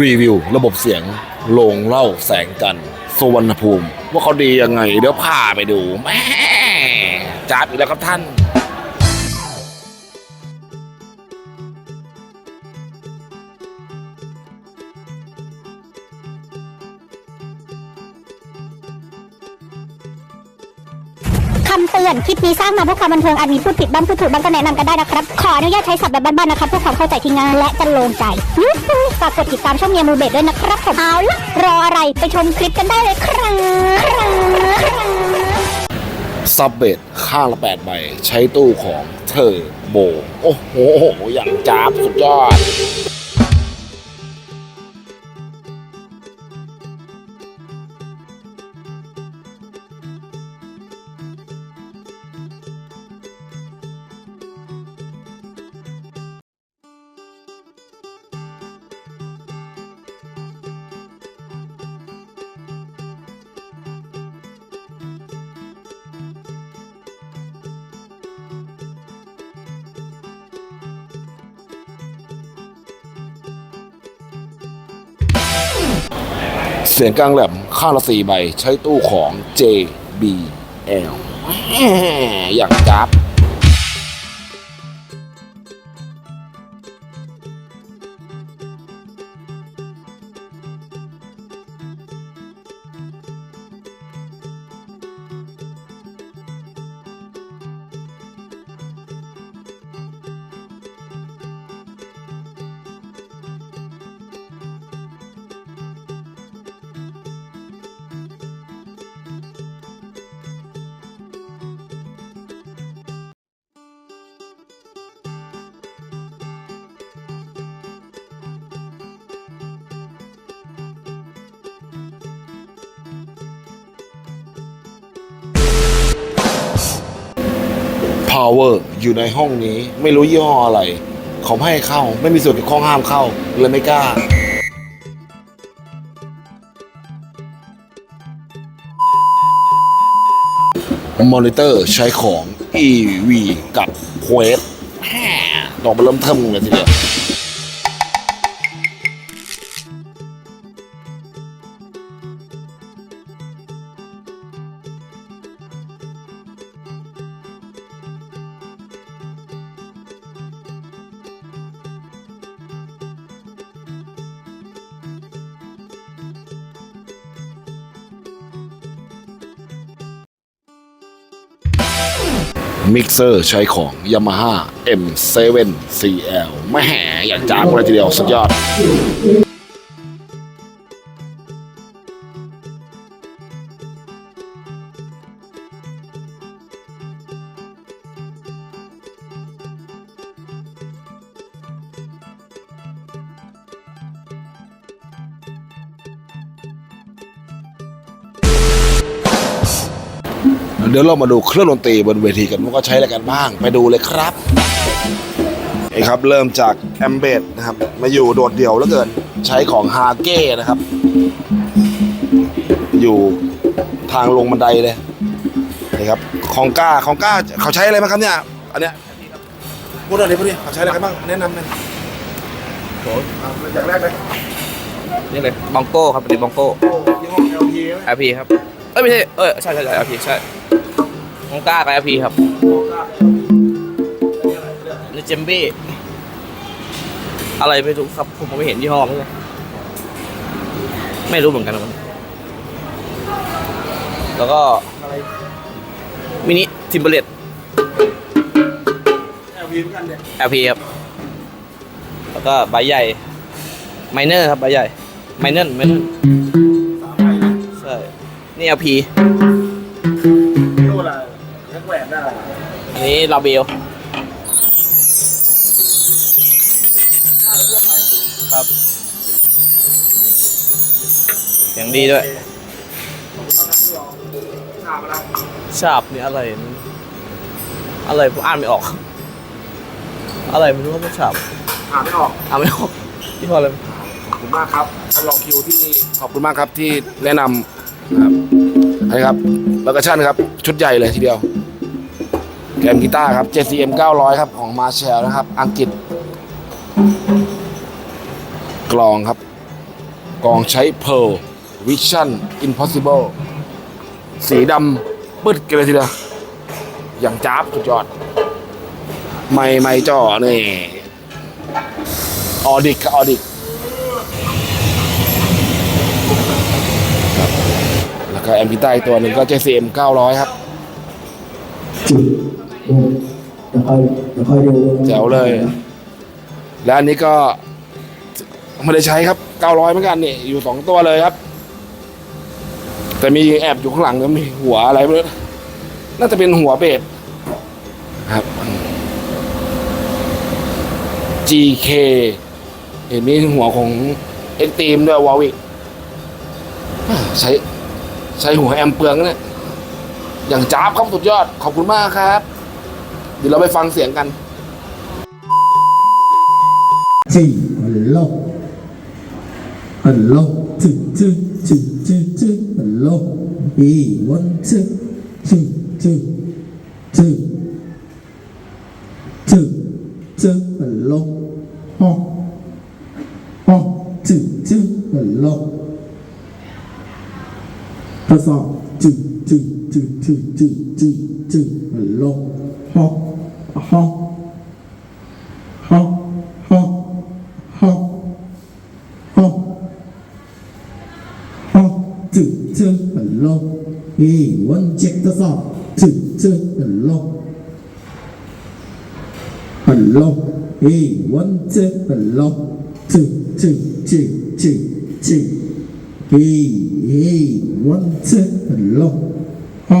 รีวิว ระบบเสียงโลงเล่าแสงจันทร์สวรรณภูมิ ว่าเขาดียังไง เดี๋ยวพาไปดูแม่จ้าบอีกแล้วครับท่าน คำเตือน คลิปนี้สร้างมาเพื่อความบันเทิงอาจมีพูดผิดบ้างพูดถูกบ้างก็แนะนำกันได้นะครับ ขออนุญาตใช้ศัพท์แบบบ้านๆนะครับเพื่อความเข้าใจที่ง่ายและจะโลงใจยูฮูฝากกดติดตามช่องเมียมูเบดด้วยนะครับผมเอาละรออะไรไปชมคลิปกันได้เลยครับซับเบดข้างละแปดใบใช้ตู้ของเธอโบ โอ้โห อย่างจ้าบสุดยอด เสียงกลางแหลมข้างละสี่ใบ ใช้ตู้ของ JBL อย่างจ้าบ Power อยู่ในห้องนี้ไม่รู้ยี่ห้ออะไรเขาไม่ให้เข้า ไม่มีส่วนเกี่ยวข้องห้ามเข้าเลยไม่กล้า มอนิเตอร์ใช้ของ EV กับ Quest ดอกมาเริ่มเทิมเลยทีเดียว มิกเซอร์ใช้ของ Yamaha M7 CL แม่อย่างจ้าบเลยทีเดียวสุดยอด เดี๋ยวเรามาดูเครื่องดนตรีบนเวทีกันว่าก็ใช้อะไรกันบ้าง ไปดูเลยครับนี่ครับเริ่มจากแอมเบดนะครับ มาอยู่โดดเดี่ยวแล้วเกินใช้ของฮาเก้นะครับ อยู่ทางลงบันไดเลยนี่ครับของก้าของก้าเขาใช้อะไรบ้างครับเนี่ยอันเนี้ยพูดหน่อยดิพูดดิเขาใช้อะไรกันบ้างแนะนำหน่อยโอ้อย่างแรกเลยนี่เลยบองโก้ครับเป็นบองโก้ยี่ห้อ LP ไหม LP ครับ เอ้ยไม่ใช่ เอ้ยใช่ใช่ใช่ LP ใช่มองก้ากับ LP ครับนี่เจมบี้ อะไรไม่รู้ครับ ผมไม่เห็นยี่ห้อมันเลยไม่รู้เหมือนกันครับแล้วก็มินิทิมเบเลต LP เหมือนกันเนี่ย LP ครับ แล้วก็ใบใหญ่ไมเนอร์ครับใบใหญ่ไมเนอร์ไมเนอร์ นี่ LP รู้อะไรแแหวนได้อันนี้ลาเบลครับเสียงดีด้วยถามอะไรชาบนี่อะไรอะไรผมอ่านไม่ออก อะไรไม่รู้ว่าเป็นชาบถามไม่ออกอ่านไม่ออกที่พออะไรขอบคุณมากครับท่านรองคิวที่ขอบคุณมากครับที่แนะนำ ครับนะครับแล้วก็ชั่นครับ ชุดใหญ่เลยทีเดียว แกมกีตาร์ครับ JCM 900 ครับของมาเชลนะครับ อังกฤษ กลองครับ กลองใช้ Pearl Vision Impossible สีดำปึ๊ดกันเลยทีเดียว อย่างจ้าบสุดยอด ไม่ไม่จ่อนี่ออดิกออดิก แล้วก็แอมพิต้าอีกตัวหนึ่งก็ JCM 900 ครับจุดเดี๋ยวค่อยเดี๋ยวค่อยดูแจ๋วเลย และอันนี้ก็ไม่ได้ใช้ครับ 900 เหมือนกันนี่อยู่สองตัวเลยครับ แต่มีแอบอยู่ข้างหลังก็มีหัวอะไรไม่รู้น่าจะเป็นหัวเบสครับ GK เห็นมีหัวของเอ็กตีมด้วยวอลวิกใช้ ใช้หัวแอมเปลืองเนี่ย อย่างจ้าบครับสุดยอด ขอบคุณมากครับ เดี๋ยวเราไปฟังเสียงกันจีฮัลโหลฮัลโหลจุดจุดจุดจุดจุดฮัลโหลอีวันจุดจุดจุดจุดจุดจุดฮัลโหลฮอฮอจุดจุดฮัลโหล ทดสอบจุดจุดจุดจุดจุดจุดจุดฮัลโหลฮอฮอฮอฮอฮอฮอฮอจุดจุดฮัลโหลเฮ้ยวันเช็คทดสอบจุดจุดฮัลโหลฮัลโหลเฮ้ยวันเช็คฮัลโหลจุดจุดจุดจุดจุด เฮ้ยเฮ้ยวันเช็คฮัลโหลฮอ